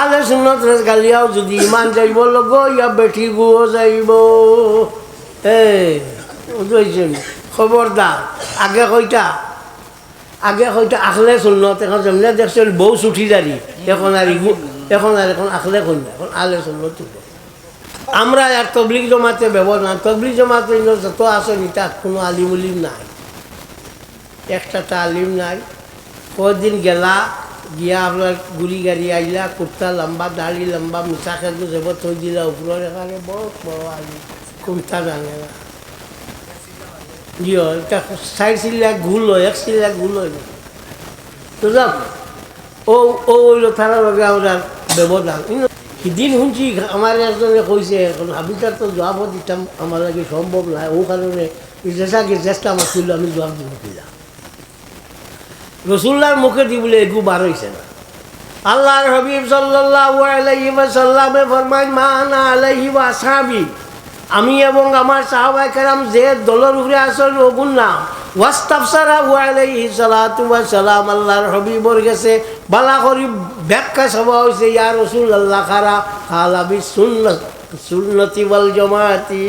আলে সুন্নত রেস গালিয়াও যদি ইমান যাইব লগ, ইয়া বেঠি গুও যাইব। এই খবরদার। আগে কইটা আগে হয়তো আখলে সুন্নত এখন যেমনি দেখছেন, বউ ছুটি জারি এখন আর এখন আর এখন আখলে কন্যা, এখন আলে তুলো আমরা আর তবলিক জমাতে ব্যবহার না তবলিক জমাতে যত আছে নি নিতা কোনো আলিম উলিম নাই। একটা তালিম নাই। কদিন গেলা গিয়া আপনার গুড়ি গাড়ি আইলা কুর্তা লম্বা, দাড়ি লম্বা মিঠা খেলতো যাব থৈ দিলা উপরের এখানে বড় বড় আলি কুর্তা জানে না জিও এটা চাৰি চিল্লা ঘূল হয়, এক চিল্লা ঘূল হয়। তো যাম। ও ও থানার লগে আমরা ব্যবধান সিদিন শুনছি আমার একজনে কইছে এখন হাবিটার তো জবাব দিতাম আমার লাগে সম্ভব নাই। ও কারণে চেষ্টাকে চেষ্টা আমার আমি জবাব দিব কিনা রসুল্লার মুখে দি বলে এগু বার হয়েছে না। আল্লাহর হবিব সাল্লাল্লাহু আলাইহি ওয়াসাল্লামে ফরমায় মা আনা আলাইহি ওয়া আসহাবি। আমি এবং আমার সাহাবাই কেরাম যে দলের উপরে আসল ওগুন না ওয়াস্তাফসারা আলাইহি সালাতু ওয়া সালাম। আল্লাহর হবিবর গেছে বালা করি ব্যাখ্যা সভা হয়েছে ইয়া রসুল আল্লাহ খারা খালাবি সুন্নত সুন্নতি ওয়াল জমাতি।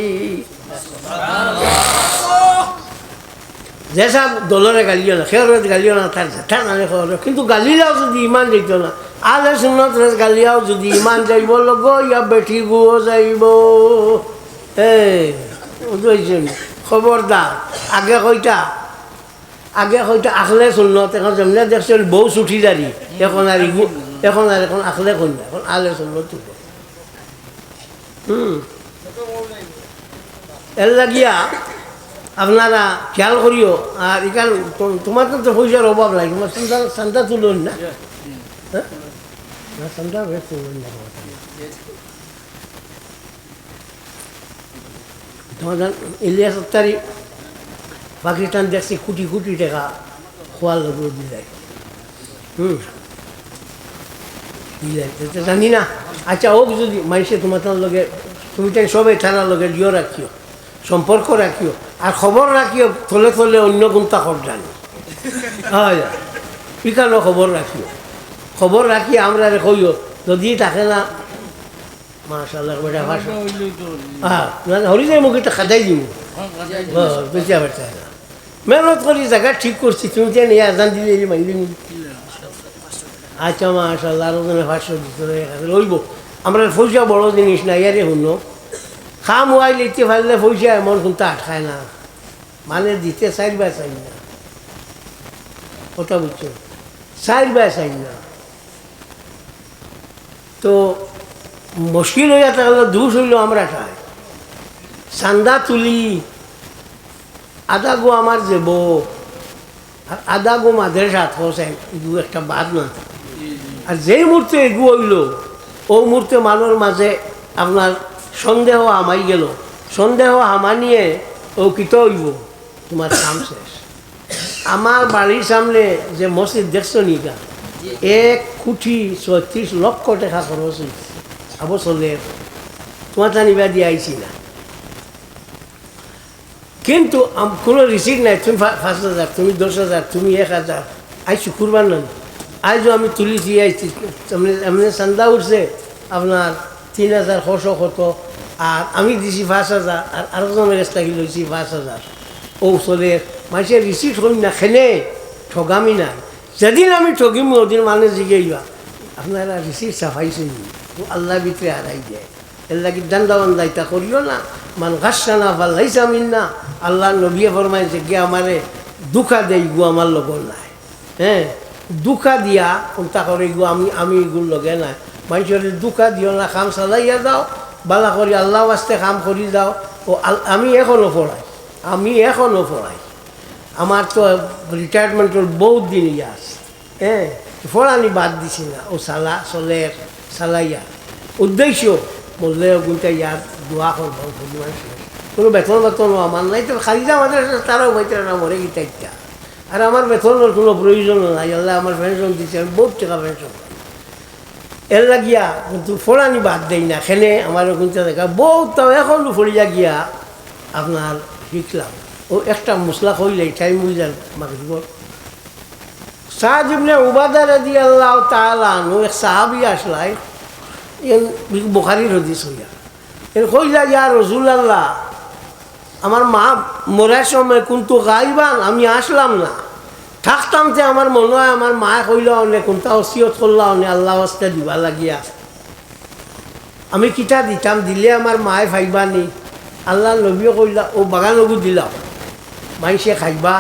যেসব দলরে গালিও না খেয়ার গালিও না তার ঝাঁটা নালে খবর কিন্তু গালিলাও যদি ইমান যাইত না, আলে সুন্নত রেস গালিয়াও যদি ইমান যাইব লগ ইয়া বেঠি গুও যাইব। এই খবরদার আগে কইটা আগে হয়তো আখলে সুন্নত এখন যেমনি দেখছেন বউ ছুটি জারি এখন আর এখন আর এখন আখলে কন্যা, এখন আলে সুন্নত তুলো হুম এর লাগিয়া আপনারা খেয়াল করিও আর এখান তোমার তো পয়সার অভাব লাগে তোমার সন্ধ্যা সন্ধ্যা তুলুন না? হ্যাঁ? না তুলুন না। তোমার ইলিয়াস পাকিস্তান দেখছি কোটি কোটি টাকা খোয়ার লোক দিলাই হুম। জানি না। আচ্ছা ওক যদি মাইসে তোমার লগে তুমি তাই সবাই থানার লগে লিও রাখিও সম্পর্ক রাখিও। আর খবর রাখিও থলে থলে অন্য কোনটা খবর জানি? হয় ইকানো খবর রাখিও খবর রাখি আমরা কইও যদি থাকে না মাশাল্লাহ বেটা ভাষা। হ্যাঁ হরিদের মুখে একটা খাদাই দিব বেঁচে বেটা মেহনত করি জায়গা ঠিক করছি তুমি যে নিয়ে আজান দিলে এই মাইলি আচ্ছা মাশাল্লাহ আরও জনে ভাষ্য দিতে লইব আমরা পয়সা বড় জিনিস না ইয়ারে শুনো। খা মোবাইল ইতে ফেললে পয়সা এমন কোনটা আটকায় না। মানে দিতে চাই বা চাই না। কথা বুঝছ চাই বা চাই না। তো মুশকিল হয়ে যাতে থাকলে দুষ হইল আমরা ঠাই চান্দা তুলি আদা গো আমার যাব আর আদা গো মাঝের সাথ এগু একটা বাদ না। আর যেই মুহূর্তে এগু হইল ও মুহূর্তে মানুষের মাঝে আপনার সন্দেহ আমাই গেল। সন্দেহ হামা নিয়ে ও কিত হইব। তোমার কাম শেষ। আমার বাড়ির সামনে যে মসজিদ দেখছ নিকা এক কোটি ছত্রিশ লক্ষ টাকা খরচ হয়েছে আবো চলে তোমার জানিবা দিয়ে আইছি না কিন্তু কোনো রিসিট নাই। তুমি পাঁচ হাজার তুমি দশ হাজার তুমি এক হাজার আজ শুক্রবার নয় আজও আমি তুলিছি আইছি এমনি চান্দা উঠছে। আপনার তিন হাজার ছশো কত আর আমি দিছি পাঁচ হাজার, আর আরেকজনের কাছ থেকে লইছি পাঁচ হাজার। ও চলে মাসে রিসিট হই না? খেলে ঠগামি নাই যেদিন আমি ঠগিম, ওদিন মানে জিগাইবা আপনারা রিসিট সাফাইছেন আল্লাহ ভিতরে হারাই দেয়। এর লাগি দান্দা বান্দাইতা করিও না। মান ঘাসা না ফাল্লাইসা মিন না? আল্লাহ নবিয়ে ফরমাইছে গে আমারে দুঃখা দেই গু আমার লগর নাই। হ্যাঁ দুঃখা দিয়া কোনটা করে গু আমি আমি এগুলো লগে নাই। মানুষের দুঃখা দিও না কাম চালাইয়া যাও, বালা করি আল্লাহ আসতে কাম করি যাও। ও আমি এখনও পড়াই, আমি এখনও পড়াই। আমার তো রিটায়ারমেন্টের বহুত দিন আছে। হ্যাঁ পড়ানি বাদ দিছি না। ও সালা, চলে, চালাইয়া। উদ্দেশ্য, বললে গুনটা ইয়ার দোয়া করব কোনো বেতন বেতনও আমার নাই তো খালি যা আমাদের তারাও বাইতে না মরে ইত্যা আর আমার বেতনের কোনো প্রয়োজন নাই, আল্লাহ আমার পেনশন দিচ্ছে আমি বহুত টাকা পেনশন পাই এর লাগিয়া কিন্তু ফোড়ানি বাদ দেই না, খেলে আমার কিন্তু দেখা বহুত এখনও ফড়িয়া গিয়া আপনার শিখলাম ও একটা মশলা কইলে টাইম বুঝার মাগরিব সাহাজ ইবনে উবাদা রাদি আল্লাহ তাআলা আনহু, এক সাহাবী আসলাই বোখারির হদিস হইয়া। এর কইলা, ইয়া রসুল আল্লাহ আমার মা মরার সময় কিন্তু গাইবান, আমি আসলাম না। থাকতাম যে আমার মনে হয় আমার মা কইল অনেক কোনটা অসিয়ত করলা অনেক আল্লাহ হস্তে দিবা লাগিয়া। আমি কিতা দিতাম, দিলে আমার মায়ে ফাইবানি আল্লাহ নবীও কইলা, ও বাগানগু দিলাম মাইসে খাইবা,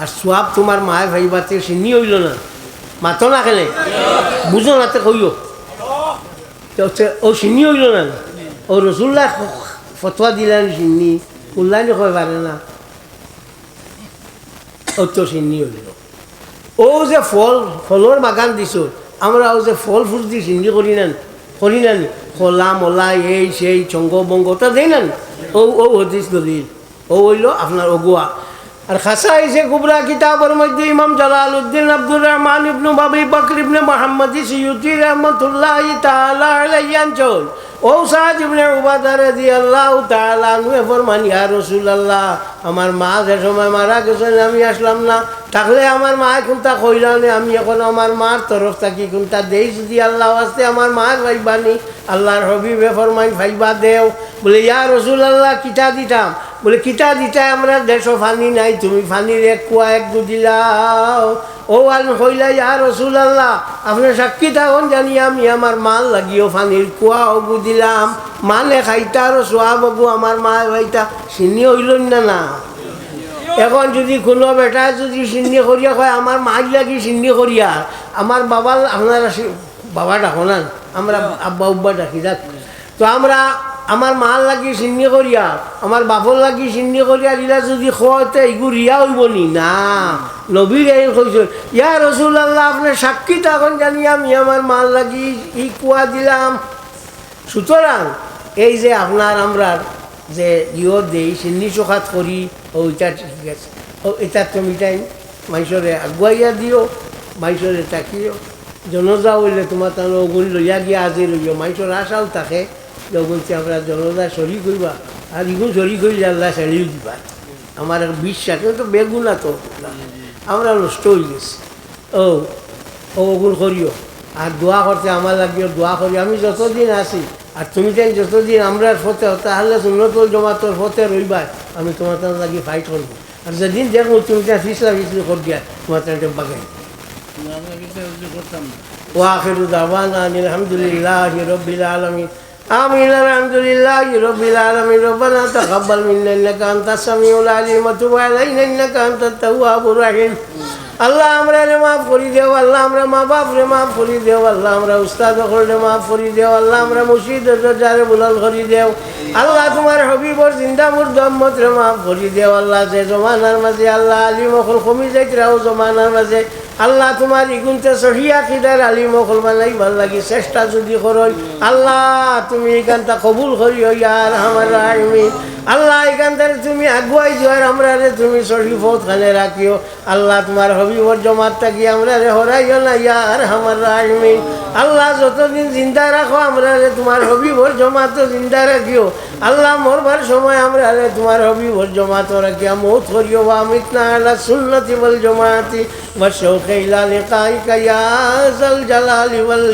আর সোয়াব তোমার মায়ে ভাইবাতে চিনি হইল না। মাতো না কেনে? বুঝো না তে কইও। ও চিনি হইল না। ও রসুল্লাহ ফতোয়া দিলেন চিনি উল্লানি কয় পারে না। ও তো চিনি হইল ও যে ফল ফলের বাগান দিছ, আমরা ও যে ফল ফুল দি চিনি করি না করি না কলা, মলা, এই, সেই চঙ্গ বঙ্গ ওটা দেই না ও ও হদিস দলিল। ও হইল আপনার অগুয়া আর খাসা এসে কুবরা কিতাবের মধ্যে ইমাম জালাল উদ্দিন আব্দুর রহমান ইবনু বাবি বকর ইবনে মোহাম্মদ সিয়ুতি রহমতুল্লাহ তাআলা আলাইহি আনচল। ও সাদ ইবনে উবাদা রাদিয়াল্লাহু তাআলা আনহু ফরমান, ইয়া রাসূলুল্লাহ, আমার মা যে সময় মারা গেছেন আমি আসলাম না থাকলে আমার মা কোনটা কইলানে আমি এখন আমার মার তরফ থাকি কোনটা দেই? যদি আল্লাহ আসতে আমার মার ভাইবানি আল্লাহর হবিবে ফরমাইন ভাইবা দেও। বলে, ইয়া রসুল আল্লাহ কিতা দিতাম? বলে, কিটা দিতা আমরা দেশ ফানি নাই, তুমি ফানির এক কুয়া এক গুদিলাও ও আন হইলা ইয়া রসুল আল্লাহ আপনার সাক্ষী থাকুন, জানি আমি আমার মাল লাগিও ফানির কুয়া ও গুদিলাম মানে খাইতা আর সোয়া বাবু আমার মা ভাইতা চিনি হইল না না? এখন যদি কোনো বেটা যদি চিন্নি করিয়া কয়, আমার মাছ লাগি চিন্নি করিয়া, আমার বাবা, আপনারা বাবা ডাকো না আমরা আব্বা উব্বা ডাকি, যাক। তো আমরা আমার মাল লাগি চিন্নি করিয়া, আমার বাপর লাগি চিন্নি করিয়া দিলা যদি খোয়াতে এইগু রিয়া হইব নি? না। নবীর এই কইস ইয়া রসুল আল্লাহ আপনার সাক্ষী তখন জানি আমি আমার মাল লাগি ই কুয়া দিলাম। সুতরাং এই যে আপনার আমরা যে ইয় দেই চিন্নি চোখাত করি ও ঠিক আছে। ও এটা তুমি তাই মাইসরে আগুয়াইয়া দিও মাইসরে তাকিও জনজা হইলে তোমার তাহলে ওগুন লইয়া গিয়া আজি লইও মাইসর আশাও থাকে তো আমরা জনতা সরি করবা। আর ইগো সরি করি আল্লাহ সারিয়ে দিবা। আমার বিশ্বাস তো বেগুনা তো। আমরা নষ্ট হয়ে গেছি। ও ওগুল করিও। আর দোয়া করতে আমার লাগিও দোয়া করি। আমি যতদিন আছি আর তুমি তাই যতদিন আমরা ফতে তাহলে উন্নত জমা তোর ফতে রইবা আমি তোমার তার লাগি ফাইট করব। আর যেদিন দেখব তুমি তাই ফিসলা ফিসলি কর দিয়া তোমার তার বাগাই। ওয়াখির আমি আলহামদুলিল্লাহ রব্বিল আলমী آمين الحمد لله رب العالمين ربنا تقبل منا انك انت السميع العليم وتب علينا انك انت التواب الرحيم আল্লাহ আমরা রে মাফ করি দেও আল্লাহ আমরা মা বাপ রে মাফ করি দেও আল্লাহ আমরা উস্তাদ রে মাফ করি দেও আল্লাহ আমরা মুর্শিদ যারে বুলাল করি দেও আল্লাহ তোমার হবিবর জিন্দা মুর দম্মত রে মাফ করি দেও আল্লাহ যে জমানার মাঝে আল্লাহ আলী মখল কমি যাইতরাও জমানার মাঝে আল্লাহ তোমার ইগুনতে সহিয়া খিদার আলী মুসলমান লাগি ভালো লাগি চেষ্টা যদি করই। আল্লাহ তুমি এখানটা কবুল করি ইয়ার আমার আর্মি আল্লাহ এখানটারে তুমি আগুয়াই যার আমরা রে তুমি সহি ফৌত খানে রাখিও আল্লাহ তোমার হবিবর জমাত থাকি আমরা রে হরাইও না, ইয়ার আমার আর্মি আল্লাহ যতদিন জিন্দা রাখো আমরা রে তোমার হবিবর জমাতো জিন্দা রাখিও। আল্লাহ মরবার সময় আমরা রে তোমার হবিবর জমাতো রাখিয়া মৌত করিও। বা আমিত না আল্লাহ সুন্নতি বল জমাতি। বা সৌ কেইলা লেকাই কাইয়াজাল জালালি ওয়াল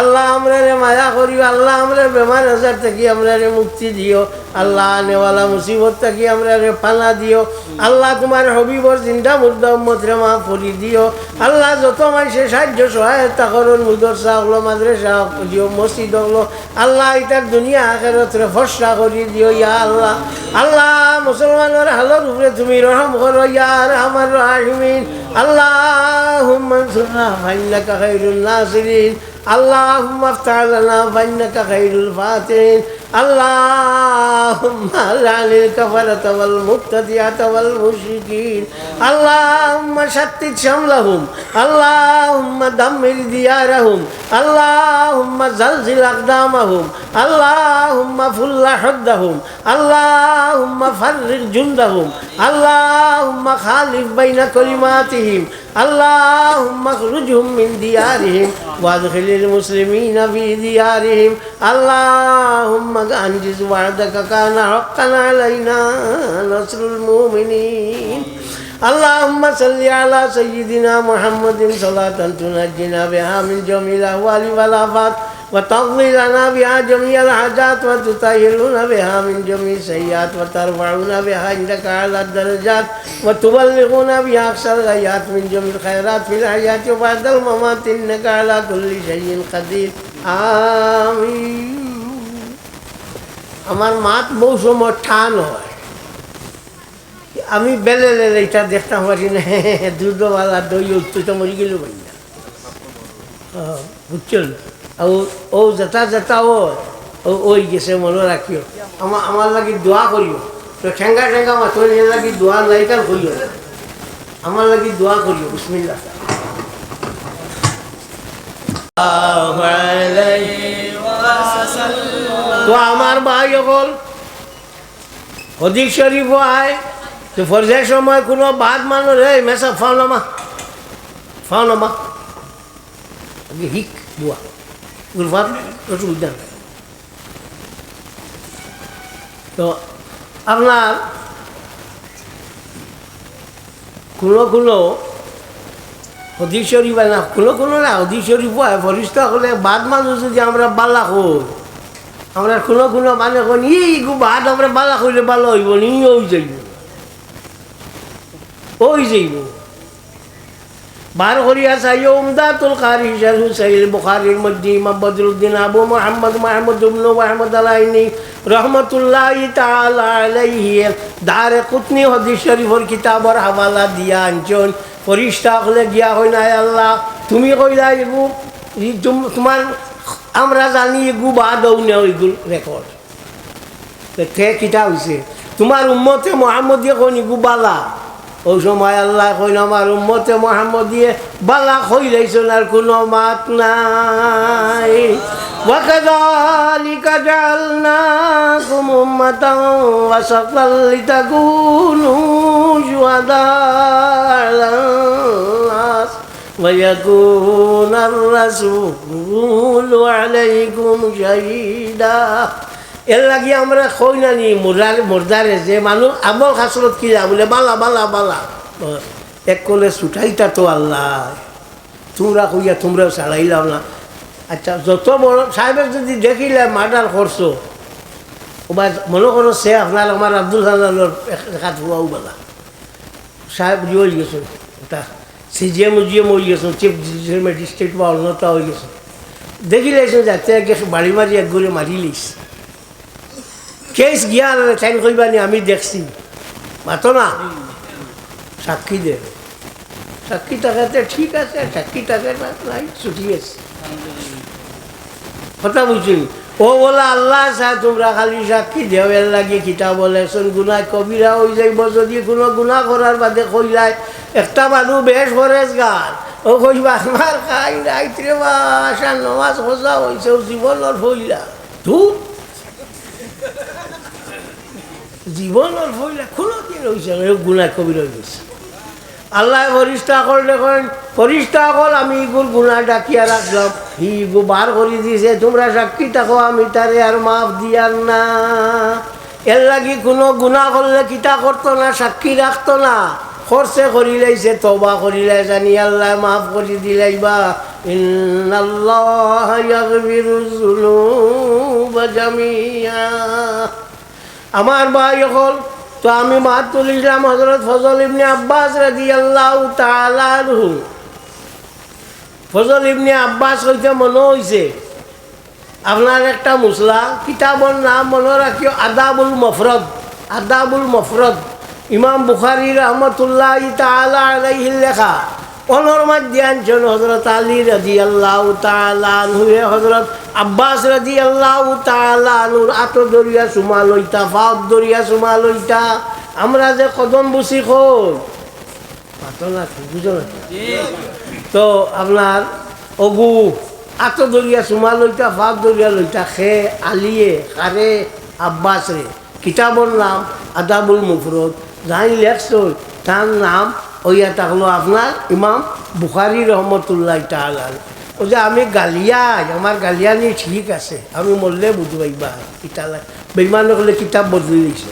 আল্লাহ আমরা রে মায়া করিও, আল্লাহ আমরা বেমার আজার থেকে আমরা রে মুক্তি দিও। আল্লাহ আনেওয়ালা মুসিবত থেকে আমরা রে পানা দিও। আল্লাহ তোমার হবিবর জিন্দা মুর্দা উম্মত রে মা ফুলি দিও। আল্লাহ যত মানুষের সাহায্য, সহায়তা করুন মুদরসা হলো মাদ্রাসা দিও মসজিদ হলো, আল্লাহ এটার দুনিয়া আখেরত রে ফসা করি দিও ইয়া আল্লাহ। আল্লাহ মুসলমানের হালত উপরে তুমি রহম করো ইয়ার আমার রাহিমিন। আল্লাহ মানসুরনা ভাইনাকা খাইরুল আল্লাহ মাফতালানা ভাইনাকা খাইরুল ফাতেন اللهم لعن الكفرة والمبتدعة والمشركين اللهم شتت شملهم اللهم دمر ديارهم اللهم زلزل أقدامهم اللهم فل حدهم اللهم فرق جندهم اللهم خالف بين كلماتهم اللهم اخرجهم من ديارهم وادخل المسلمين في ديارهم اللهم انجز وعدك كان حقا علينا نصر المؤمنين اللهم صل على سيدنا محمد صلاة تنجينا بها من جميع الأهوال والآفات وتقضي لنا بها جميع الحاجات وتطهرنا بها من جميع السيئات وترفعنا بها عندك على الدرجات وتبلغنا بها أقصى الغايات من جميع الخيرات في الحياة وبعد الممات إنك على كل شيء قدير آمين আমার মাত বহু সময় ঠান হয় আমি বেলে লেলে এটা দেখতাম পারি না দুধওয়ালা দই উঠতে তো মরি গেল পারি না বুঝছেন ଆଉ ও যেটা যেটা ও ওই গেছে মনে রাখিও আমার আমার লাগি দোয়া করিও তো ঠেঙ্গা ঠেঙ্গা মাছ এর লাগি দোয়া নাই কার করিও আমার লাগি দোয়া করিও বিসমিল্লাহ তো আমার ভাই অকল অধিক শরীফ আয় তো ফরজের সময় কোনো বাদ মানুষ রে মেসা ফাও নামা ফাও নামা হিক দোয়া গুলফাত অসুবিধা নেই তো আপনার কোনো কোনো অধিক শরীফ না কোনো কোনো না অধিক শরীফ হয় ফরিস্ত হলে বাদ মানুষ যদি আমরা বালা হই আমরা কোনো কোনো মানে কোন ই বাদ আমরা বালা হইলে ভালো হইব নি ওই যাইব ওই যাইব বার করিয়া চাই উমদাতুল কারি শাহু সাইল বুখারীর মধ্যে ইমাম বদরুদ্দিন আবু মোহাম্মদ মাহমুদ ইবনু মাহমুদ আলাইনি রহমতুল্লাহ তাআলা আলাইহি দারে কুতনি হাদিস শরীফর কিতাবর হাওয়ালা দিয়া আনছন ফরিস্তা হলে গিয়া হয় না আল্লাহ তুমি কইলা এগু তোমার আমরা জানি এগু বা দৌ না ওইগুলো রেকর্ড তে কিতা হয়েছে তোমার উম্মতে মোহাম্মদিয়ে কোন ইগু বালা ওই সময় আল্লাহ কইন আমার উম্মতে মোহাম্মদিয়ে বালা কইলাইছেন আর কোনো মাত নাই وكذلك جعلناكم أمة وسطا لتكونوا شهداء على الناس ويكون الرسول عليكم شهيدا এর লাগি আমরা কই না নি মুরার মুরদারে যে মানুষ আমল খাসরত কি যা বলে, বালা বালা বালা। এক কলে ছুটাইতা তো আল্লাহ। তোমরা কইয়া তোমরাও ছাড়াইলাম না। আচ্ছা যত বড় সাহেবের যদি দেখিলে মার্ডার করছ ওবা মনে করো সে আপনার আমার আব্দুল হানানোর হাত হুয়াও বেলা। সাহেব হয়ে গেছে ওটা সিজিএম উজিএম হয়ে গেছে চিফ জুডিশিয়াল ম্যাজিস্ট্রেট বা অন্যতা হয়ে গেছে। দেখি লাইছে যাতে বাড়ি মারি এক ঘুরে মারি কেস গিয়া টাইম কইবানি আমি দেখছি। মাতো না সাক্ষী দে। সাক্ষী টাকাতে ঠিক আছে, সাক্ষী টাকা না, নাই, ছুটি আছে। কথা বুঝছি? ও বলে, আল্লাহ চাই তোমরা খালি সাক্ষী দেও, এর লাগে কিতা বলে শোন গুণা কবিরা হয়ে যাইব, যদি কোনো গুণা করার বাদে কইলাই একটা মানুষ বেশ ফরেজ গান ও কইবা আমার খাই রাইত্রে বা আশা নমাজ খোঁজা হয়েছে জীবনের হইলা তুই জীবনের হইলা কোনো দিন হয়েছে গুণা হয়ে গেছে। আল্লাহ ফরিস্তা কল দেখেন ফরিস্তা কল আমি ইগুর গুণা ডাকিয়া রাখলাম হি গু বার করে দিয়েছে তোমরা সাক্ষী থাকো, আমি তারে আর মাফ দিয়ার না। এর লাগি কোনো গুণা করলে কিতা করতো না, সাক্ষী রাখতো না। খরচে করি লাইছে তবা করি লাই জানি আল্লাহ মাফ করে ইয়াগফিরুজ যুনুবা জামিয়া আমার ভাই হল, তো আমি মাতুল ইসলাম হজরত ফজল ইবনে আব্বাস রাজি আল্লাহ ফজল ইবনে আব্বাস হইতে মনে হয়েছে আপনার একটা মুসলা, কিতাবর নাম মনে রাখিও, আদাবুল মফরদ আদাবুল মফরদ। ইমাম বুখারি রহমতুল্লাহ তালা আলাইহির লেখা অনর মধ্যে আনছেন হজরত আলী রাজি আল্লাহ তালুয়ে হজরত আব্বাস রাজি আল্লাহ তালুর আত দরিয়া সুমা লইতা ফাঁক দরিয়া সুমা লইতা। আমরা যে কদম বুসি না বুঝো না? তো আপনার অগু আত দরিয়া সুমা লইতা ফাঁক দরিয়া লইতা, খে আলিয়ে, খারে আব্বাস রে কিতাবর নাম আদাবুল মুফরত। যাই লেখছই তার নাম ওইয়া থাকল আপনার ইমাম বুখারি রহমতুল্লাহ তালাল ও যে আমি গালিয়াই আমার গালিয়ানি ঠিক আছে, আমি মরলে বুঝবাইবা কিতাব বেইমান হলে কিতাব বদলি দিছে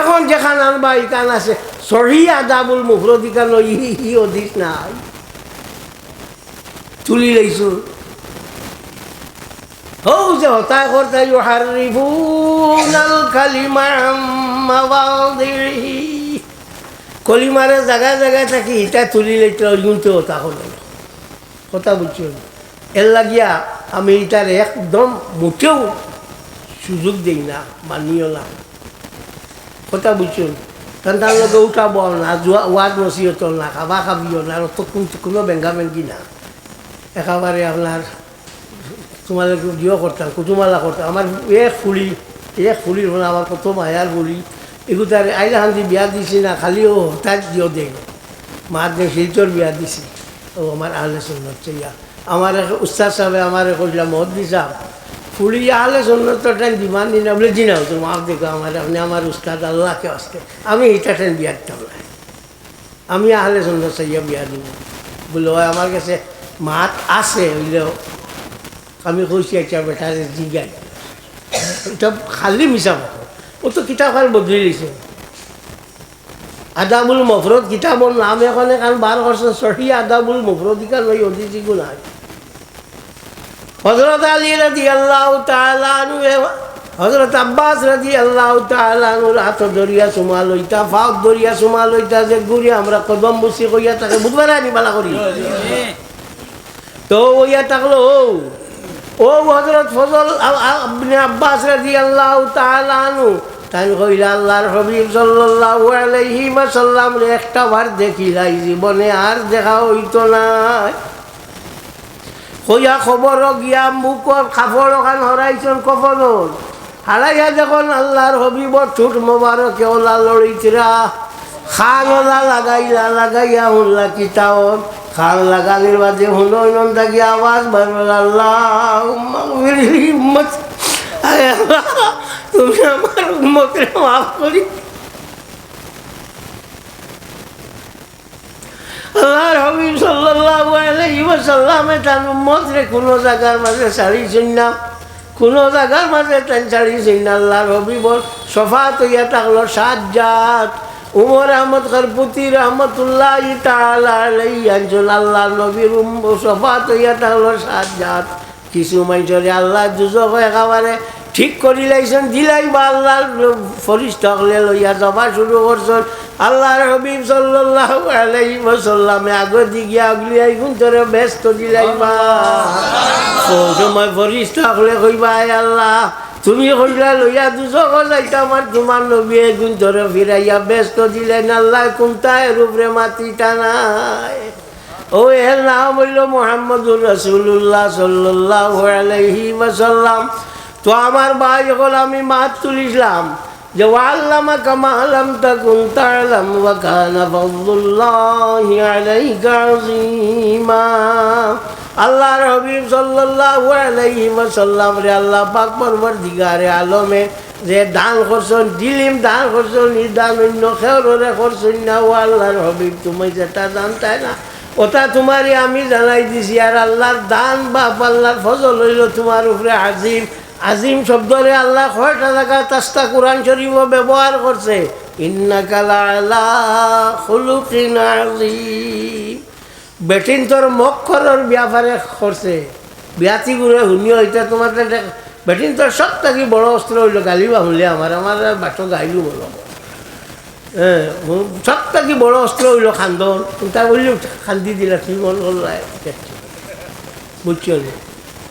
এখন যেখান আনবা ইকান আছে সহি আদাবুল মুফরত ইকান ই অধিক নাই। তুলি লাইছো হৌ যে হতায় করতে ইউহারিফুনাল কালিমা মাওয়াদিহি কলিমারে জায়গায় জায়গায় থাকি, ইটা তুলিলে কিন্তু হতা হলো কথা বুঝছ? এর লাগিয়া আমি এটার একদম মোটেও সুযোগ দিই না, মানিও না। কথা বুঝছ? কারণ তার লগে উঠাবো না যোৱা ওয়াদ নসিহত না, খাবা খাবিও না তো কোনো বেঙ্গা বেঙ্গি না। একেবারে আপনার তোমাদের দিও করতাম কুতুমালা করতাম আমার এক ফুলি, এক ফুলির মানে আমার কত মায়ার ফুলি এগুলো তার আইলা হান্দি বিয়া দিছি না খালি ও হঠাৎ দিও দেয় মার দিয়ে শিলচর বিয়া দিছি ও আমার আহলে সুন্নত চাইয়া আমার এক উস্তাদ সাহেব আমার কইলাম মত দিছাম ফুলি আহলে সুন্নত ট্রেন দিমান দিন বলে জি না তো মাফ দেখো আমার আপনি আমার উস্তাদ আল্লাহকে আসতে আমি এটা ট্রেন বিয়া দিতাম না আমি আহলে সুন্নত চাইয়া বিয়া দিব বলে ওই আমার কাছে মাত আছে হইলেও আমি কইছি একটা বেটারে জিগাই এটা খালি মিছা কথা ও তো কিতাব খান বদলি দিছে। আদাবুল মফরত কিতাবর নাম এখন এখন বার করছে সহি আদাবুল মফরত ইকান ওই অদিতি গুণায় হজরত আলী রাজি আল্লাহ তালানু হজরত আব্বাস রাজি আল্লাহ তালানুর হাত দরিয়া সুমা লইতা ফাঁক দরিয়া সুমা লইতা যে ঘুরি আমরা কদম বসি কইয়া তাকে বুধবার আনি বালা করি। তো ওইয়া থাকল ও হজরত ফজল আব্বাস রাজি আল্লাহ তালানু তাই কইলা আল্লাহর হবিব সাল্লাল্লাহু আলাইহি ওয়াসাল্লাম একটা বার দেখিলাই জীবনে আর দেখা হইতো না। কইয়া খবর গিয়া মুখর কাপড় ওখান হরাইছন কফনত হারাইয়া যখন আল্লাহর হবিবর ঠুট মোবারকে ওলা লড়িতরা খান ওলা লাগাইলা লাগাইয়া হুল্লা কিতাবত খান লাগালির বাদে হুলো নন থাকি আওয়াজ আল্লাহ আল্লাহ, তুমি আমার উম্মতরে মাফ করি। ওয়াসাল্লামে তার কোনো জায়গার মাঝে না, কোনো জায়গার মাঝে না। হইয়া থাকল সাজ্জাদ, উমর আহমদ খরপুতি রহমতুল্লাহ একজন আল্লাহর নবীর উম সফাত হইয়া থাকল সাজ্জাদ। কিছু মানুষরে আল্লাহ দুজক একেবারে ঠিক করি লাইছেন দিলাই বা আল্লাহর ফরিস্ত হলে লইয়া যাবা শুরু করছেন। আল্লাহর হবিব সাল্লাল্লাহু আলাইহি ওয়াসাল্লামে আগে দিগিয়া আগলি আইগুন ব্যস্ত দিলাই বা সময় ফরিস্ত হলে কইবা আল্লাহ, তুমি কইলা লইয়া দুজক যাইতা আমার তোমার নবী এগুন তোরে ফিরাইয়া ব্যস্ত দিলেন। আল্লাহ কোনটা এর উপরে মাটি টানায়। ও এর নাম হইল মোহাম্মদুর রসুল্লাহ সাল্লাহ আলহি ওয়াসাল্লাম। তো আমার ভাই যখন আমি মাত তুলিছিলাম, যে ওয়াল্লামা কামা আলাম তাকুন তালাম ওয়াকানা ফজলুল্লাহি আলাইকা আযীমা। আল্লাহর হাবিব সাল্লাল্লাহু আলাইহি ওয়াসাল্লাম রে আল্লাহ পাক পরবর্তীকারে আলমে যে দান করছেন, দিলিম দান করছেন ই দান অন্য খেয়রে করছেন না, ও আল্লাহর হবিব তুমি যেটা জানতাই না? ওটা তোমারই আমি জানাই দিছি, আর আল্লাহর দান বাপ আল্লাহর ফজল হইল তোমার উপরে আজিম। আজিম শব্দরে আল্লাহ কয়টা জায়গা তাস্তা কোরআন শরীফ ব্যবহার করছে? বেটিন তোর মক্ষরের ব্যাপারে করছে। বিয়াতি ঘুরে শুনিও, এটা তোমার বেটিন তোর সব থাকি বড় অস্ত্র হইল, গালি বা শুনলে আমার আমার বাটো গাইলো বলো। হ্যাঁ সব থাকি বড় অস্ত্র হইল খান্দন। তা বললি, খান্দি দিলা তুই মন করলাই বুঝছ?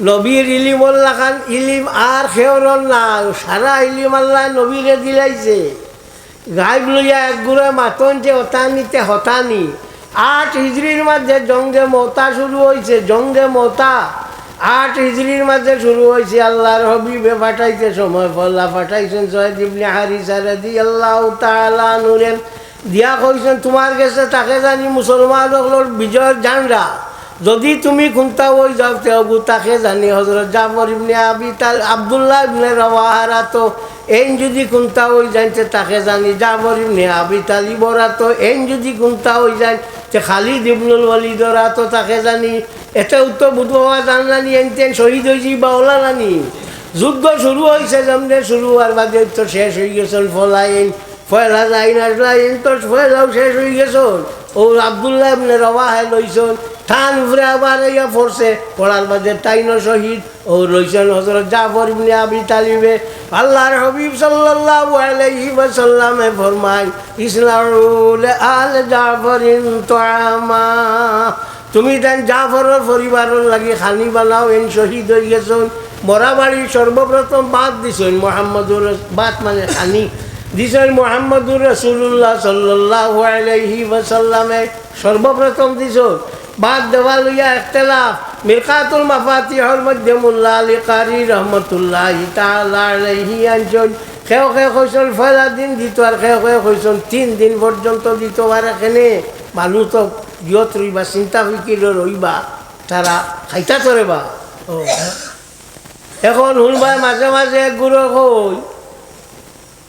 নবীর ইলিমুল্লাহ খান, ইলিম আর খেয়রর নাই সারা ইলিম আল্লাহ নবীরে দিলাইছে। গাইব লইয়া এক গুড়ে মাতন যে হতানিতে হতানি। আট হিজড়ির মধ্যে জঙ্গে মতা শুরু হয়েছে জঙ্গে মতা আট হিজড়ির মধ্যে শুরু হয়েছে আল্লাহর হবিবে পাঠাইতে সময় ফল্লা পাঠাইছেন সৈয়দ ইবনে হারিসা রাদি আল্লাহ তাআলা নুরেন দিয়া কইছেন, তোমার কাছে তাকে জানি মুসলমান বিজয়ের জানরা। যদি তুমি কোনটা ওই যাও তেবু তাকে জানি হজরত জাফর ইবনে আবি তাল আবদুল্লাহ ইবনে রওয়াহারা তো এন যদি কোনটা ওই জানতে তাকে জানি জাফর ইবনে আবি তালিবরা তো এন যদি কোনটা ওই জান তে খালিদ ইবনুল ওয়ালিদরা তো তাকে জানি। এতেও তো বুধবাবা জানলানি, এন তেন শহীদ হয়েছি বা ওলা নানি যুদ্ধ শুরু হয়েছে যেমন শুরু হওয়ার বাদে তো শেষ হয়ে গেছেন ফলাইন ফয়লা লাইন আসলাইন তো ফয়লাও শেষ হয়ে গেছেন ও আবদুল্লাহ ইবনে রওয়াহা লইছন থান উপরে আবার ইয়া পড়ছে পড়ার বাদে তাইন শহীদ। ও রইছেন হজরত জাফর ইবনে আবি তালিবে। আল্লাহর হবিব সাল্লাল্লাহু আলাইহি ওয়াসাল্লামে ফরমায়, ইসলাউল আল জাফরিন তুআমা। তুমি দেন জাফরের পরিবারের লাগি খানি বানাও, এন শহীদ হয়ে গেছেন। মরা বাড়ির সর্বপ্রথম বাদ দিছেন মোহাম্মদুর বাদ মানে খানি। দিছেন মোহাম্মদুর রসুল্লাহ সাল্লাহ আলাইহি ওয়াসাল্লামে। সর্বপ্রথম দিছেন। বাদ দেওয়া লইয়া একতলাফ মিরকাতুল মাফাতিহর মধ্যে মুল্লা আলী কারি রহমতুল্লাহ আলাইহি আনছেন খেও খেয়ে কইসন ফয়লা দিন দিত আর খেও খেয়ে কইসন তিন দিন পর্যন্ত দিত আর এখানে। মানুষ তো গিয়ত রইবা চিন্তা ফিকির রইবা তারা খাইতা চরে বা এখন শুনবাই মাঝে মাঝে এক গুরু কই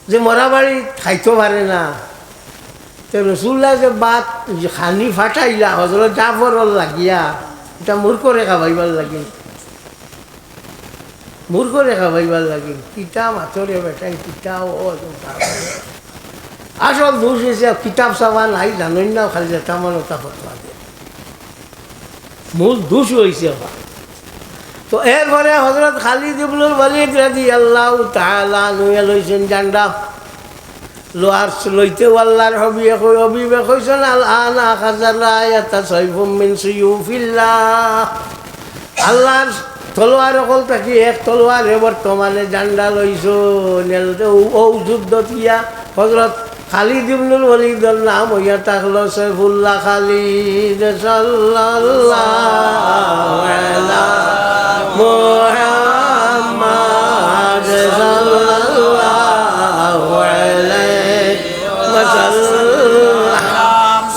যে মরা বাড়ি খাইতে পারে না। রসুল্লাহ যে যে খানি ফাটাইলা হজরত জাফর লাগিয়া, এটা মূর্খ রেখা ভাইবার লাগিল মূর্খ রেখা ভাইবার লাগিল কিতা মাথরে বেটাই কিতা ও আসল দোষ হয়েছে কিতাব চাবা নাই, জানোই না, খালি যেটা মনে ওটা দিয়ে। মূল দোষ হয়েছে তো এরপরে হজরত ইবনুল ওয়ালিদ রাদি আল্লাহ তাআলা নুয়ে লইছেন জান্ডা। লোহার লইতে আল্লাহর হবি হবিবে কইছেন আল আনা সুয়ুফিল্লাহ আল্লাহর তলোয়ার অকল থাকি, এক তলোয়ারে বর্তমানে জান্ডা লইছ। ও যুদ্ধ দিয়া হজরত খালিদ ইবনুল ওয়ালিদর নাম হইয়া থাকল সৈফুল্লাহ খালিদ সাল্লাল্লাহু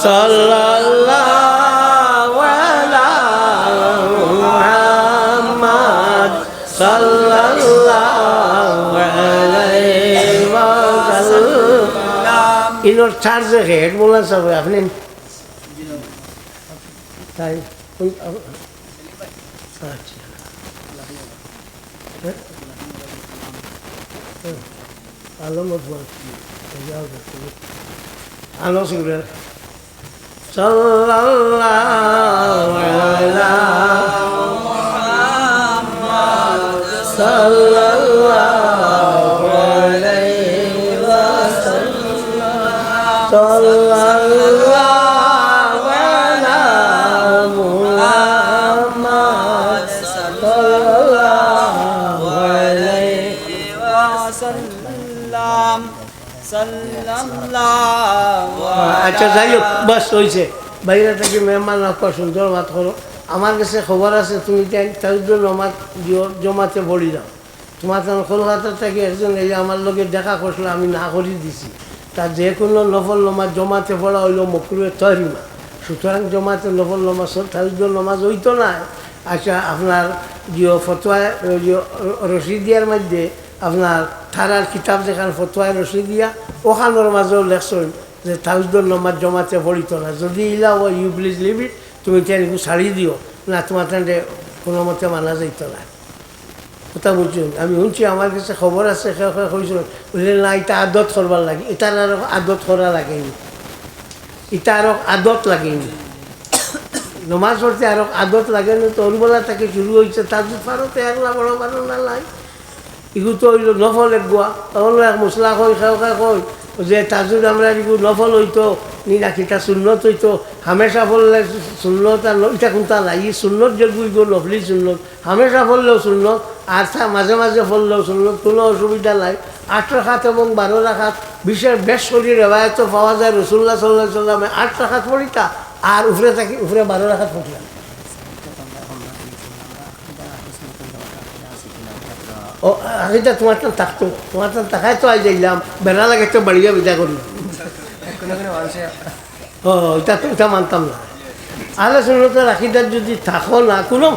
আলা ইনোর চার্জে হেড বলা যাবে আপনি তাই আচ্ছা। হ্যাঁ? হ্যাঁ। আলো সাল্লাল্লাহু আলা সাল্লাল্লাহু আলাইহি ওয়াসাল্লাম সাল্লাল্লাহু আলা মুহাম্মাদ সাল্লাল্লাহু আলাইহি ওয়াসাল্লাম সাল্লাল্লাহু আচ্ছা যাই হোক, বাস হয়েছে বাইরে থেকে মেহমান আপনার সুন্দর মাত করো। আমার কাছে খবর আছে, তুমি নমাজ দিও, জমাতে বলি দাও। তোমার তখন কলকাতা থেকে একজন এই আমার লোকে দেখা করছিল, আমি না করে দিছি। তার যে কোনো নফল নমাজ জমাতে পড়া হইল মকরুয়ে তহরিমা। সুতরাং জমাতে নফল নমাজ তাদের নমাজ হইতো না। আচ্ছা আপনার যে ফতোয়া রশিদিয়ার মধ্যে আপনার থানার কিতাব যেখানে ফতোয়ায় রশিদিয়া ওখানোর মাঝেও লেখছেন যে তাউজদর নমাজ জমাতে পড়িত না যদি ইলা ও ইউ প্লিজ লিভ ইট তুমি তেনেকু ছাড়ি দিও না তোমার তেন্তে কোনো মতে মানা যাইত না। কথা বুঝছেন আমি শুনছি আমার কাছে খবর আছে সে কৈছিল বলে, না এটা আদত করবার লাগে। এটার আর আদত করা লাগেনি এটা আর আদত লাগেনি নমাজ পড়তে আর আদত লাগে না তো ওরবেলা থেকে শুরু হয়েছে তার পারতে একলা বড় পারো না লাই ইগু তো নফল এক গোয়া। তখন এক মশলা কই খাও খাই কই যে তাজুদ আমরা ইগু নফল হইতো নি রাখিটা সুন্নত হইতো। হামেশা বললে সুন্নত আর ইটা কোনটা নাই ই সুন্নত যে গুইগো নফলি সুন্নত। হামেশা বললেও সুন্নত, আর তা মাঝে মাঝে বললেও সুন্নত, কোনো অসুবিধা নাই। আট রাখাত এবং বারো রাখাত, বিশেষ বেশ শরীর রেবায়ত পাওয়া যায় রসুল্লাহ সাল্লাহ সাল্লামে আট রাখাত পড়িতা, আর উপরে থাকি উপরে বারো রাখাত পড়িলাম ও এটা তোমার তো থাকতো, তোমার তো থাকায় তো আই যাইলাম বেড়া লাগে তো বাড়িয়ে বিদা করি ও, এটা তো এটা মানতাম না। আল্লাহ সুন্নতের আকিদার যদি থাকো, না কোনো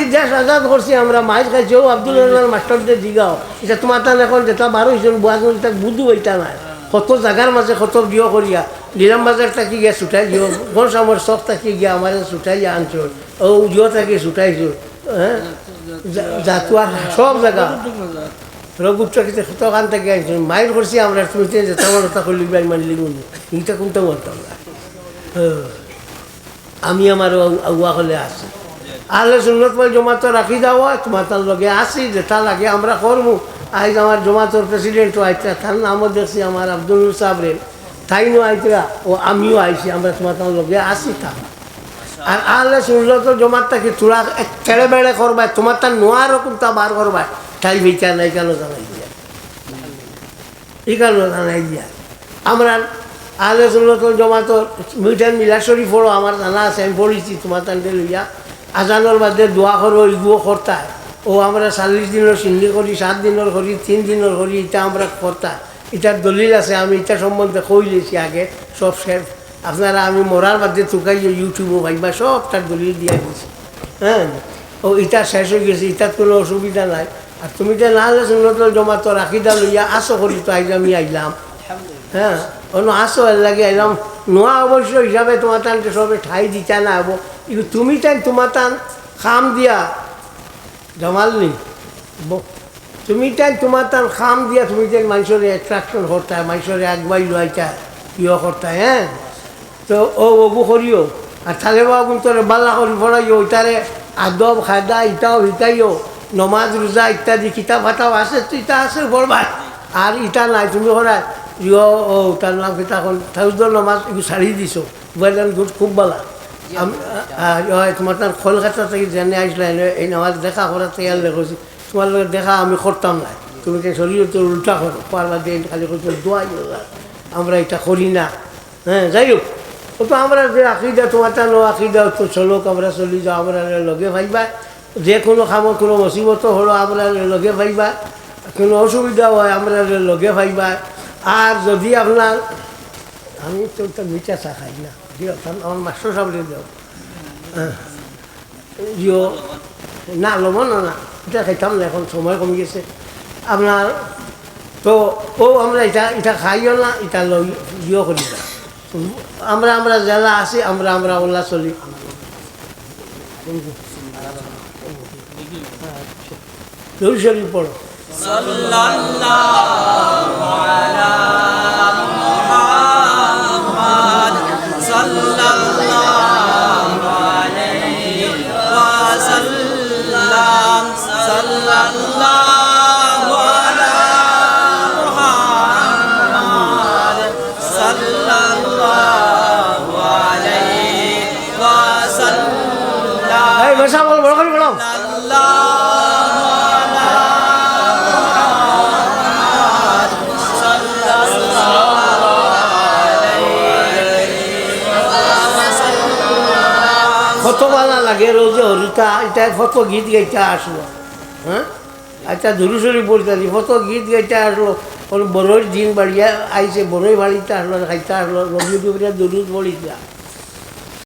এই দেশ আজাদ করছি আমরা মাইর খাইছি ও আব্দুল রহমান মাস্টারদের দিগাও এটা তোমার তান এখন যেটা বারো হয়েছিল বুয়াজ তাক বুধু হইতা নাই। কত জাগার মাঝে কত দিও করিয়া, নিলাম বাজার থাকি গিয়া ছুটাই দিও গঞ্জ আমার সব থাকি গিয়া আমার ছুটাই আনছো? ও জিও থাকি ছুটাইছো? হ্যাঁ? জাতুয়ার সব জায়গা কিন্তু কতখান থেকে করছি আমরা, তুমি করলি কোনটা না। আমি আমার আগুয়া হলে আছি। আহলে সুন্নত বল জমাতো রাখি দেওয়া তোমার তার লগে আসি যেটা লাগে আমরা করব আজ আমার জমাতোর প্রেসিডেন্ট আইতরা, তার নামও দেখছি আমার আব্দুল সাবরেন তাইনও আইতরা, ও আমিও আইছি, আমরা তোমার তার লগে আসি তা আর আহলে সুন্নত জমাতটাকে তোরা ছেড়ে বেড়ে করবা তোমার তার নোয়া রকম তা বার করবা তাই বিচা নাই, কেন জানাই দিয়া? এই কারণে জানাই দিয়া? আমরা আহলে সুন্নত জমাতো মিঠান মিলা শরীফ পড়ো আমার জানা আছে, আমি পড়েছি তোমার তান্ডে লইয়া। আজানোর বাদে দোয়া করো ইগুও করতায় ও আমরা চাল্লিশ দিনের সিন্নি করি, সাত দিনের করি, তিন দিনের করি, এটা আমরা করতায় এটার দলিল আছে, আমি এটা সম্বন্ধে কই লেছি আগে, সব শেষ। আপনারা আমি মরার বাদে তুকাই ইউটিউবও ভাইবা, সব তার দলিল দিয়া দিছি। হ্যাঁ? ও এটা শেষ হয়ে গেছে এটার কোনো অসুবিধা নাই। আর তুমি তো না হলে সুন্নত জমাতো রাখিদা লইয়া আসো করি তো আইজ আমি আইলাম হ্যাঁ? অন্য আসো এর লাগে এলাম নোয়া অবশ্য হিসাবে তোমার টান সবে ঠাই দিতা না হব। কিন্তু তুমি তাই তোমার টান খাম দিয়া। জমাল নি? তুমি তাই তোমার টান খাম দিয়া, তুমি তাই মানুষের অ্যাট্রাকশন করতে মানুষের একবাই লইতা ইয়ে করতে হ্যাঁ? তো, ও ওগু করিও। আর তাহলে বাবু তোর বাল্লা করি পড়াইও ওইটারে আদব, খাদা, ইটাও শিকাইও নমাজ, রোজা ইত্যাদি, কিতাব হাতাও আছে তো ইটা আছে বরবাদ আর ইটা নাই, তুমি করায় ইয় ও, তার নাম কিতা এখন থাউজর নমাজ এগুলো ছাড়ি দিছো বললেন গুড খুব বালা। তোমার তার কলকাতা থেকে জেনে আসলে এই নামাজ দেখা করার থেকে করছি তোমার লগে দেখা আমি করতাম না তুমি তো শরীর তো উল্টা করো পারবার দিন খালি করছ দোয়াই আমরা এটা করি না। হ্যাঁ যাই হোক। তো আমরা যে আকিদা তোমার তা নো আকিদা তো চলোক আমরা চলি যাও, আমরা লগে ভাইবা। যে কোনো খামো কোনো মুসিবত হলো, আমরা লগে ভাইবা। কোনো অসুবিধা হয়, আমরা লগে ভাইবা। আর যদি আপনার আমি তো মিঠা চা খাই না। আমার মাস্টার সামনে দিও দিও না, লব না না। এটা খাইতাম না, এখন সময় কমে গেছে। আপনার তো, ও, আমরা এটা এটা খাইও না এটা লই ইয়ে করি না আমরা আমরা যারা আছি আমরা আমরা ওলা চলি। দৌড় শরীর পড়ো। বসা বল বড় করে বলো লাগে রোজে হরিতা এটা কত গীত গাইতে আসলো হ্যাঁ আচ্ছা ধুরুসুরি পড়তে কত গীত গাইতে আসলো ওর বড়োর দিন বাড়িয়া আইসে বড়োই বাড়িতে আসলো খাইতে আসলো রবি দুপুরে দুরুদ বড়িতা